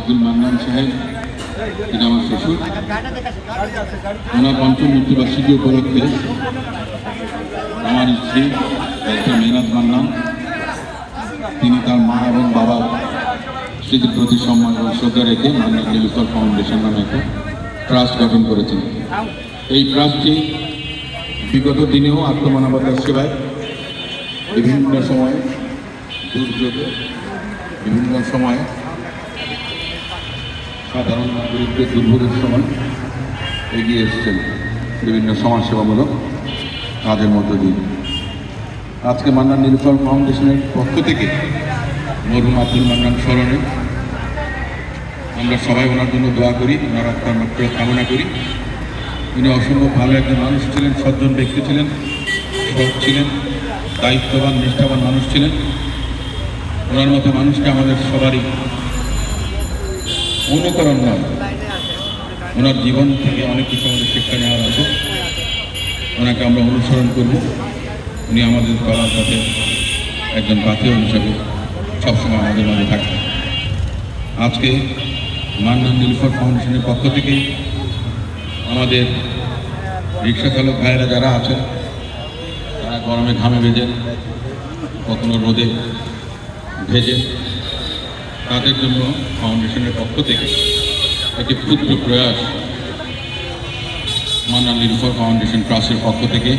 আব্দুল মান্নান সাহেব তিনি আমার শ্বশুর। ওনার পঞ্চম মৃত্যুবার্ষিকী উপলক্ষে আমার স্ত্রী, ডাক্তার মেহনাত মান্নান, তিনি তার মা এবং বাবার স্মৃতির প্রতি সম্মান এবং শ্রদ্ধা রেখে মান্নান নীলুফার ফাউন্ডেশন নামে একটা ট্রাস্ট গঠন করেছেন। এই ট্রাস্টটি বিগত দিনেও আত্মমানবতার সেবায় বিভিন্ন সময় দুর্যোগে, বিভিন্ন সময় সাধারণ নাগরিকদের দুর্ভোগের সময় এগিয়ে এসেছেন বিভিন্ন সমাজসেবামূলক কাজের মধ্য দিয়ে। আজকে মান্নান নীলফল ফাউন্ডেশনের পক্ষ থেকে মরহুম আব্দুল মান্নান স্মরণে আমরা সবাই ওনার জন্য দোয়া করি, ওনার আত্মার মাত্র কামনা করি। উনি অসম্ভব ভালো একজন মানুষ ছিলেন, সজ্জন ব্যক্তি ছিলেন, সৎ ছিলেন, দায়িত্ববান, নিষ্ঠাবান মানুষ ছিলেন। ওনার মতো মানুষকে আমাদের সবারই অনুকরণ নয়। ওনার জীবন থেকে অনেক কিছু আমাদের শিক্ষা নেওয়ার আছে। ওনাকে আমরা অনুসরণ করব। উনি আমাদের কলার পথে একজন পাথেয় হিসাবে সবসময় আমাদের মাঝে থাকবেন। আজকে মান্নান নীলফর ফাউন্ডেশনের পক্ষ থেকে আমাদের রিক্সা চালক ভাইয়েরা যারা আছেন, তারা গরমে ঘামে ভেজেন, কখনো রোদে ভেজেন। তাদের জন্য ফাউন্ডেশনের পক্ষ থেকে একটি ক্ষুদ্র প্রয়াস মানালির উপর ফাউন্ডেশন ট্রাস্টের পক্ষ থেকে